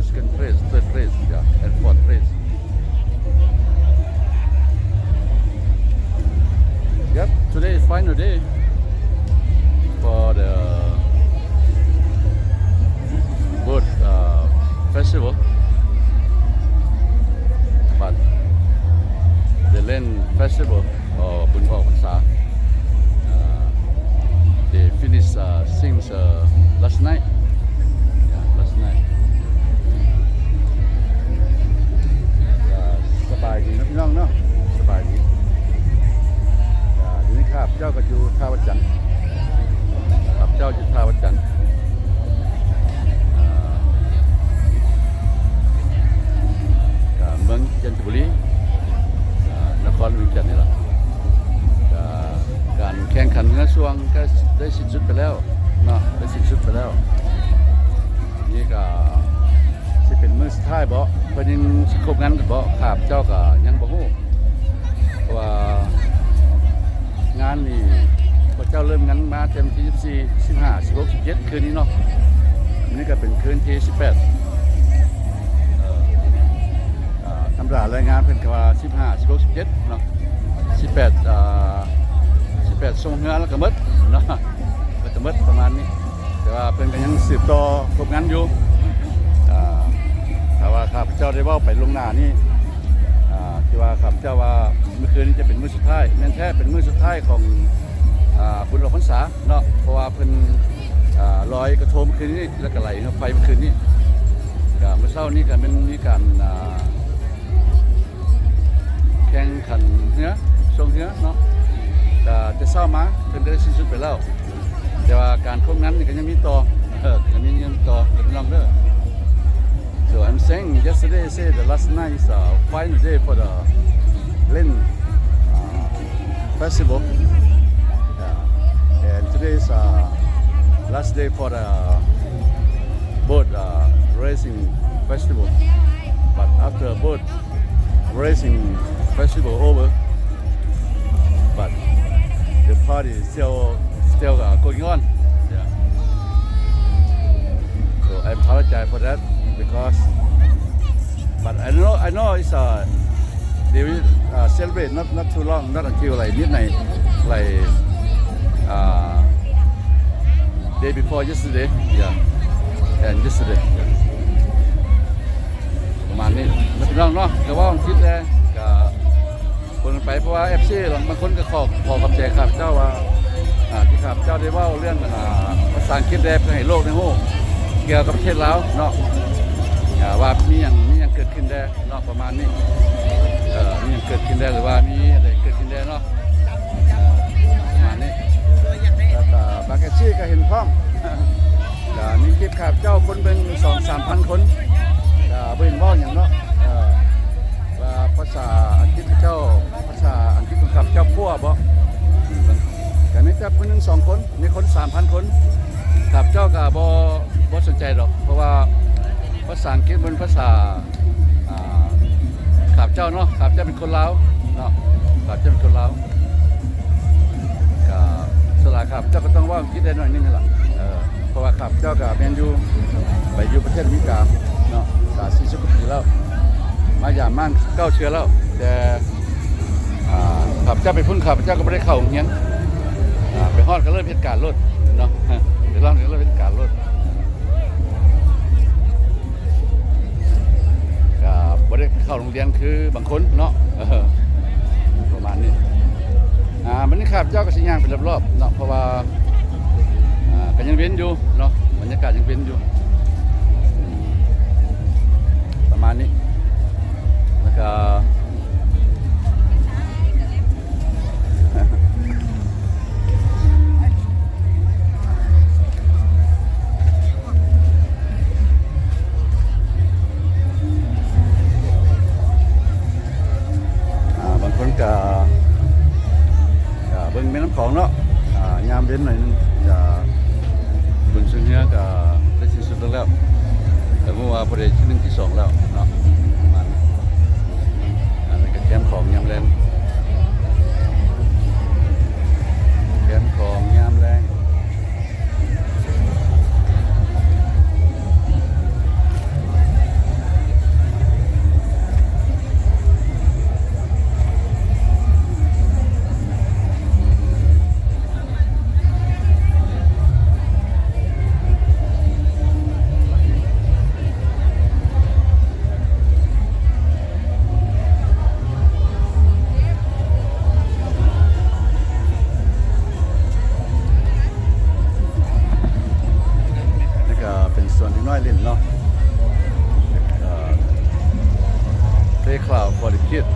Trace can trace, the trace, yeah, and for trace. Yep, today is final day for the bird uh, festival. But the land festival or Bun Pao uh, they finished uh, since uh, last night. แล้ว นี่ก็สิเป็นมือสุดท้ายบ่เพิ่นยังสิครบงานกันบ่ครับเจ้าก็ยังบ่ฮู้เพราะว่างานนี่พระเจ้าเริ่มงานมาเต็มที่ 24 15 16 17คืนนี้เนาะนนี้ก็เป็นคืนที่ 18ตำรารายงานเพิ่นก็ว่า15 16 17เนาะ18อ่า18ส่งเรือแล้วก็หมดเนาะก็จะหมดประมาณนี้ แต่ว่าเพิ่นก็ยังสืบต่อครบงานอยู่อ่ว่าข้าพเจ้าได้ว่าไปลงหน้านี่ที่ว่าข้าพเจ้าว่าเมื่อคืนนี้จะเป็นมื้อสุดท้ายแม่นแท้เป็นมื้อสุดท้ายของบุญหลวงพรรษาเนาะเพราะว่าเพิ่นลอยกระทงเมื่อคืนนี้แล้วก็ไหลเนาะไฟเมื่อคืนนี้ก็เมื่อเช้านี้ก็เป็นมีการแข่งขันเนื้อส่งเนื้อเนาะแต่เช้ามาเพิ่นก็ได้สิ้นสุดไปแล้ว แต่ว่าการคบนั้นนี่ก็ยังมีต่อเออยังมียังต่อเดี๋ยวไปลองเด้อ So I'm saying yesterday say the last night is a final day for the Lin uh, festival. Yeah. And today is uh, last day for the boat uh, racing festival. But after boat racing festival over, but the party is still still uh, going on. Yeah. So I apologize for that because, but I know I know it's uh they will uh, celebrate not not too long, not until like midnight, like uh day before yesterday, yeah, and yesterday. ประมาณนี้ไม่เป็นไรเนาะแต่ว่าคิดแล้วก็คนไปเพราะว่าเอฟซีบางคนก็ขอขอคำแจข้าพเจ้าว่า อ่าที่ข้าพเจ้าได้เว่าเรื่องอ่าภาษาอังกฤษแรเพื่อให้โลกในหูเกี่ยวกับประเทศลาวเนาะอ่าว่ามีอย่างมีอย่างเกิดขึ้นได้เนาะประมาณนี้เอ่อมีอย่างเกิดขึ้นได้หรือว่ามีอะไรเกิดขึ้นได้เนาะอ่อประมาณนี้แล้วก็บางเอฟซีก็เห็นพร้อมก็มีคลิปข้าพเจ้าคนเป็นสองสามพันคนอ่าเบิ่งเว่าอย่างเนาะอ่อว่าภาษาอังกฤษเจ้าภาษาอังกฤษของกับเจ้าพัวบ่อืม แต่คนหนึ่งสองคนมีคนสามพันคนกับเจ้าก็บ่บ่สนใจหรอก เพราะว่าภาษาอังกฤษเป็นภาษาขับเจ้าเนาะขับเจ้าเป็นคนลาวเนาะขับเจ้าเป็นคนลาวก็สลาขับเจ้าก็ต้องว่าอังกฤษได้หน่อยนึงนั่นแหละเพราะว่าขับเจ้าก็แมนยูไปอยู่ประเทศอเมริกาเนาะกาสี่สิบกว่าปีแล้วมาอย่างมั่นเก้าเชื้อแล้วแต่ขับเจ้าไปพุ่นขับเจ้าก็ไม่ได้เข้าโรงเงี้ย ฮอดก็เริ่มเหตุการณ์รถเนาะเดี๋ยวเล่าเดี๋ยเริ่มเหตุการณ์รถก็ไม่เข้าโรงเรียนคือบางคนเนาะประมาณนี้อ่ามันนี้ขับเจ้าก็สิยางไปรอบๆเนาะเพราะว่าอ่าก็ยังเว้นอยู่เนาะบรรยากาศยังเว้นอยู่ประมาณนี้ เว้นหน่อยนึงจะเบิ่งซึ่งเนี้ยกับได้สิ้นสุดแล้วแต่เมื่อวานประเด็นที่หนึ่งที่สองแล้ว น้อยเล่นเนาะเอ่อ Play Cloud for the Kids